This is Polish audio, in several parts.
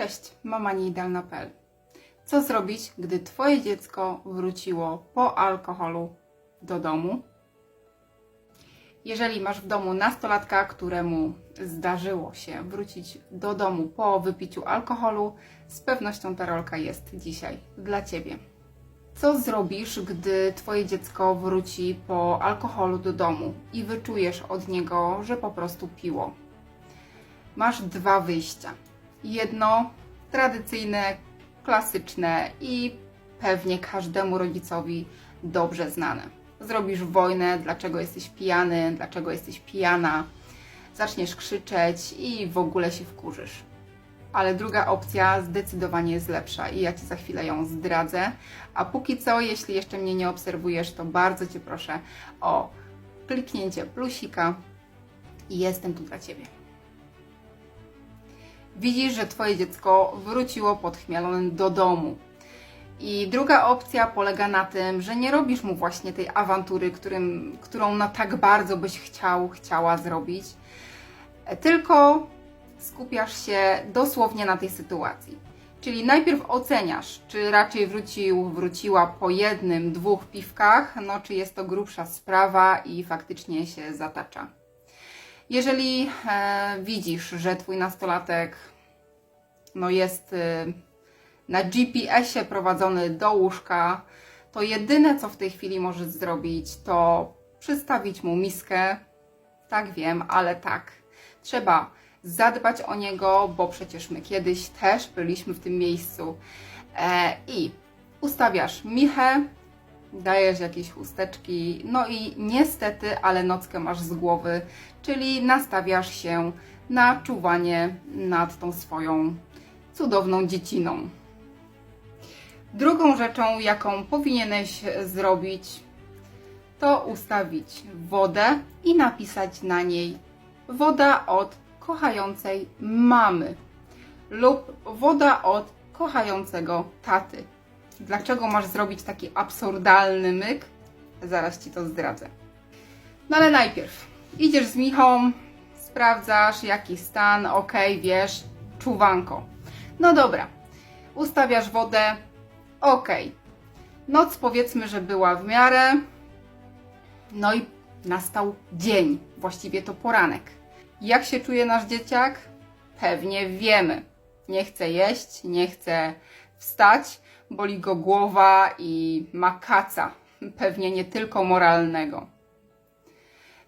Cześć, mama nieidalna.pl. Co zrobić, gdy Twoje dziecko wróciło po alkoholu do domu? Jeżeli masz w domu nastolatka, któremu zdarzyło się wrócić do domu po wypiciu alkoholu, z pewnością ta rolka jest dzisiaj dla Ciebie. Co zrobisz, gdy Twoje dziecko wróci po alkoholu do domu i wyczujesz od niego, że po prostu piło? Masz dwa wyjścia. Jedno tradycyjne, klasyczne i pewnie każdemu rodzicowi dobrze znane. Zrobisz wojnę, dlaczego jesteś pijany, dlaczego jesteś pijana, zaczniesz krzyczeć i w ogóle się wkurzysz. Ale druga opcja zdecydowanie jest lepsza i ja Ci za chwilę ją zdradzę. A póki co, jeśli jeszcze mnie nie obserwujesz, to bardzo Cię proszę o kliknięcie plusika i jestem tu dla Ciebie. Widzisz, że Twoje dziecko wróciło podchmielone do domu. I druga opcja polega na tym, że nie robisz mu właśnie tej awantury, którym, którą na tak bardzo byś chciał, chciała zrobić, tylko skupiasz się dosłownie na tej sytuacji. Czyli najpierw oceniasz, czy raczej wrócił, wróciła po jednym, dwóch piwkach, no czy jest to grubsza sprawa i faktycznie się zatacza. Jeżeli e, widzisz, że twój nastolatek no jest e, na GPS-ie prowadzony do łóżka, to jedyne co w tej chwili możesz zrobić, to przystawić mu miskę. Tak wiem, ale tak. Trzeba zadbać o niego, bo przecież my kiedyś też byliśmy w tym miejscu. E, I ustawiasz michę, dajesz jakieś chusteczki, no i niestety, ale nockę masz z głowy, czyli nastawiasz się na czuwanie nad tą swoją cudowną dzieciną. Drugą rzeczą, jaką powinieneś zrobić, to ustawić wodę i napisać na niej woda od kochającej mamy lub woda od kochającego taty. Dlaczego masz zrobić taki absurdalny myk? Zaraz ci to zdradzę. No ale najpierw idziesz z Michą, sprawdzasz jaki stan, ok, wiesz, czuwanko. No dobra, ustawiasz wodę, ok. Noc powiedzmy, że była w miarę. No i nastał dzień, właściwie to poranek. Jak się czuje nasz dzieciak? Pewnie wiemy. Nie chce jeść, nie chce wstać, boli go głowa i ma kaca. Pewnie nie tylko moralnego.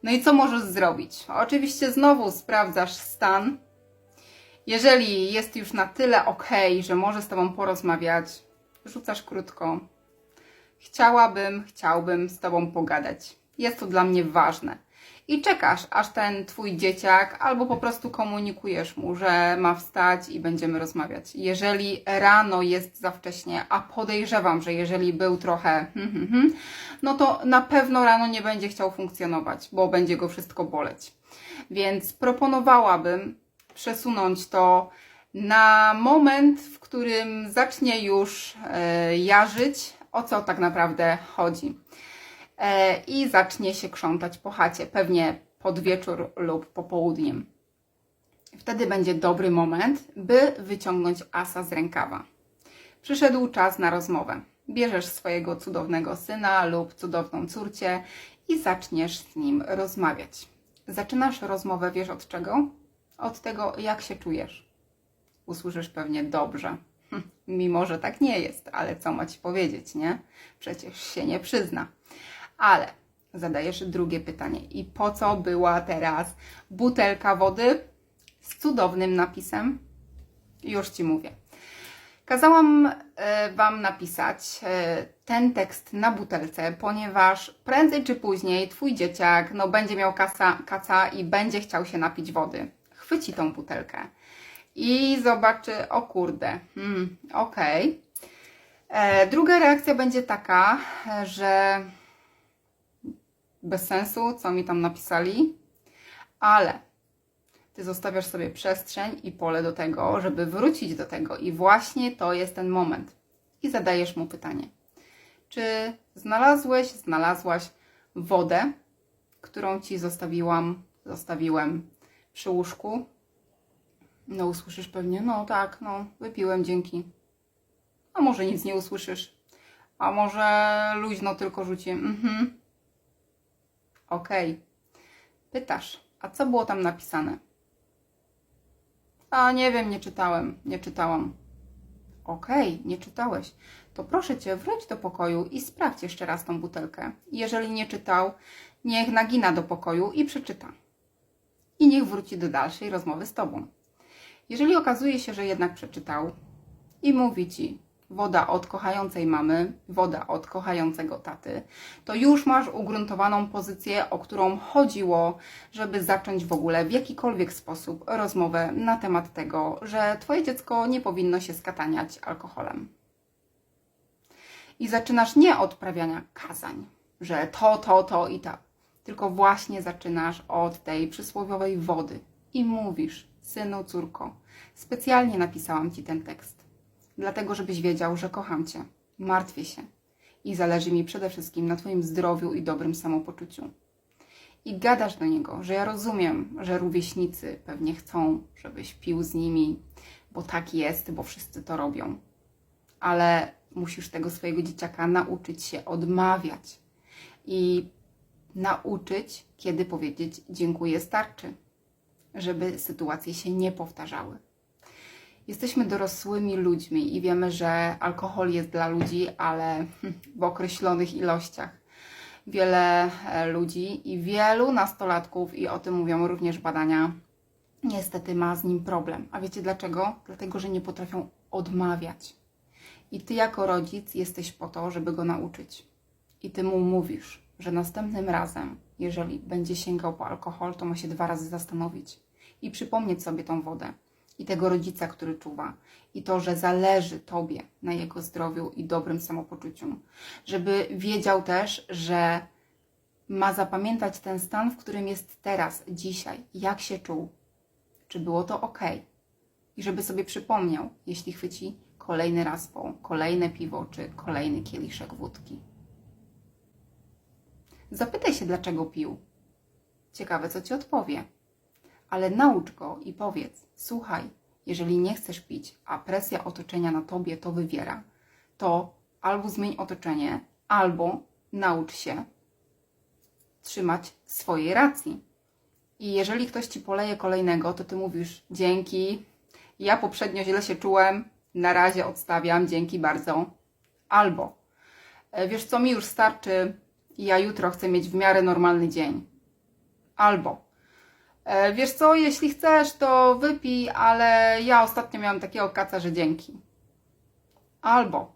No i co możesz zrobić? Oczywiście znowu sprawdzasz stan. Jeżeli jest już na tyle ok, że może z Tobą porozmawiać, rzucasz krótko. Chciałabym, chciałbym z Tobą pogadać. Jest to dla mnie ważne. I czekasz, aż ten Twój dzieciak, albo po prostu komunikujesz mu, że ma wstać i będziemy rozmawiać. Jeżeli rano jest za wcześnie, a podejrzewam, że jeżeli był trochę, hmm, hmm, hmm, no to na pewno rano nie będzie chciał funkcjonować, bo będzie go wszystko boleć. Więc proponowałabym przesunąć to na moment, w którym zacznie już e, jarzyć, o co tak naprawdę chodzi. E, I zacznie się krzątać po chacie, pewnie pod wieczór lub popołudniem. Wtedy będzie dobry moment, by wyciągnąć asa z rękawa. Przyszedł czas na rozmowę. Bierzesz swojego cudownego syna lub cudowną córcię i zaczniesz z nim rozmawiać. Zaczynasz rozmowę, wiesz od czego? Od tego, jak się czujesz. Usłyszysz pewnie dobrze. Hm, mimo, że tak nie jest, ale co ma ci powiedzieć, nie? Przecież się nie przyzna. Ale zadajesz drugie pytanie. I po co była teraz butelka wody z cudownym napisem? Już ci mówię. Kazałam e, Wam napisać e, ten tekst na butelce, ponieważ prędzej czy później Twój dzieciak no, będzie miał kasa, kaca i będzie chciał się napić wody. Chwyci tą butelkę i zobaczy, o kurde, hmm, okej. Okay. Druga reakcja będzie taka, że bez sensu, co mi tam napisali, ale ty zostawiasz sobie przestrzeń i pole do tego, żeby wrócić do tego, i właśnie to jest ten moment. I zadajesz mu pytanie: Czy znalazłeś, znalazłaś wodę, którą ci zostawiłam, zostawiłem przy łóżku? No usłyszysz pewnie, no tak, no wypiłem, dzięki. A może nic nie usłyszysz. A może luźno tylko rzuci. Mhm. Okej. Pytasz, a co było tam napisane? A nie wiem, nie czytałem, nie czytałam. Okej, nie czytałeś. To proszę cię, wróć do pokoju i sprawdź jeszcze raz tą butelkę. Jeżeli nie czytał, niech nagina do pokoju i przeczyta. I niech wróci do dalszej rozmowy z tobą. Jeżeli okazuje się, że jednak przeczytał i mówi ci woda od kochającej mamy, woda od kochającego taty, to już masz ugruntowaną pozycję, o którą chodziło, żeby zacząć w ogóle w jakikolwiek sposób rozmowę na temat tego, że twoje dziecko nie powinno się skataniać alkoholem. I zaczynasz nie od prawiania kazań, że to, to, to i to, tylko właśnie zaczynasz od tej przysłowiowej wody i mówisz, synu, córko, specjalnie napisałam ci ten tekst, dlatego żebyś wiedział, że kocham cię, martwię się i zależy mi przede wszystkim na twoim zdrowiu i dobrym samopoczuciu. I gadasz do niego, że ja rozumiem, że rówieśnicy pewnie chcą, żebyś pił z nimi, bo tak jest, bo wszyscy to robią. Ale musisz tego swojego dzieciaka nauczyć się odmawiać i nauczyć, kiedy powiedzieć dziękuję starczy, żeby sytuacje się nie powtarzały. Jesteśmy dorosłymi ludźmi i wiemy, że alkohol jest dla ludzi, ale w określonych ilościach. Wiele e, ludzi i wielu nastolatków, i o tym mówią również badania, niestety ma z nim problem. A wiecie dlaczego? Dlatego, że nie potrafią odmawiać. I ty, jako rodzic, jesteś po to, żeby go nauczyć. I ty mu mówisz, że następnym razem, jeżeli będzie sięgał po alkohol, to ma się dwa razy zastanowić i przypomnieć sobie tą wodę i tego rodzica, który czuwa, i to, że zależy Tobie na jego zdrowiu i dobrym samopoczuciu. Żeby wiedział też, że ma zapamiętać ten stan, w którym jest teraz, dzisiaj, jak się czuł, czy było to ok. I żeby sobie przypomniał, jeśli chwyci kolejny raz po kolejne piwo czy kolejny kieliszek wódki. Zapytaj się, dlaczego pił. Ciekawe, co ci odpowie. Ale naucz go i powiedz: Słuchaj, jeżeli nie chcesz pić, a presja otoczenia na tobie to wywiera, to albo zmień otoczenie, albo naucz się trzymać swojej racji. I jeżeli ktoś ci poleje kolejnego, to ty mówisz: Dzięki, ja poprzednio źle się czułem, na razie odstawiam, dzięki bardzo. Albo "E, wiesz co, mi już starczy, ja jutro chcę mieć w miarę normalny dzień. Albo wiesz co, jeśli chcesz, to wypij, ale ja ostatnio miałam takiego kaca, że dzięki. Albo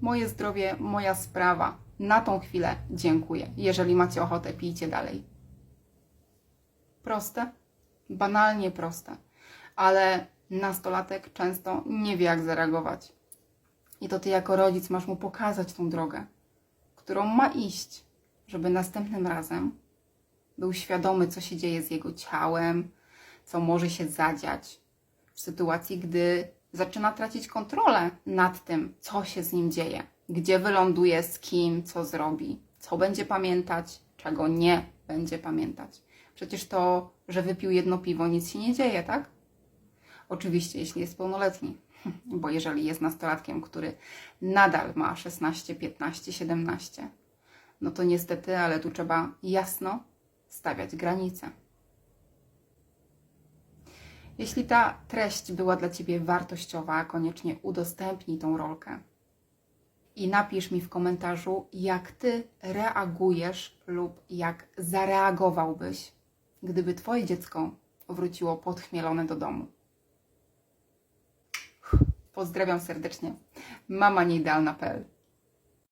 moje zdrowie, moja sprawa. Na tą chwilę dziękuję. Jeżeli macie ochotę, pijcie dalej. Proste? Banalnie proste. Ale nastolatek często nie wie, jak zareagować. I to ty jako rodzic masz mu pokazać tą drogę, którą ma iść, żeby następnym razem był świadomy, co się dzieje z jego ciałem, co może się zadziać w sytuacji, gdy zaczyna tracić kontrolę nad tym, co się z nim dzieje, gdzie wyląduje, z kim, co zrobi, co będzie pamiętać, czego nie będzie pamiętać. Przecież to, że wypił jedno piwo, nic się nie dzieje, tak? Oczywiście, jeśli jest pełnoletni, bo jeżeli jest nastolatkiem, który nadal ma 16, 15, 17, no to niestety, ale tu trzeba jasno stawiać granice. Jeśli ta treść była dla Ciebie wartościowa, koniecznie udostępnij tą rolkę i napisz mi w komentarzu, jak Ty reagujesz lub jak zareagowałbyś, gdyby Twoje dziecko wróciło podchmielone do domu. Pozdrawiam serdecznie. Mama nieidealna.pl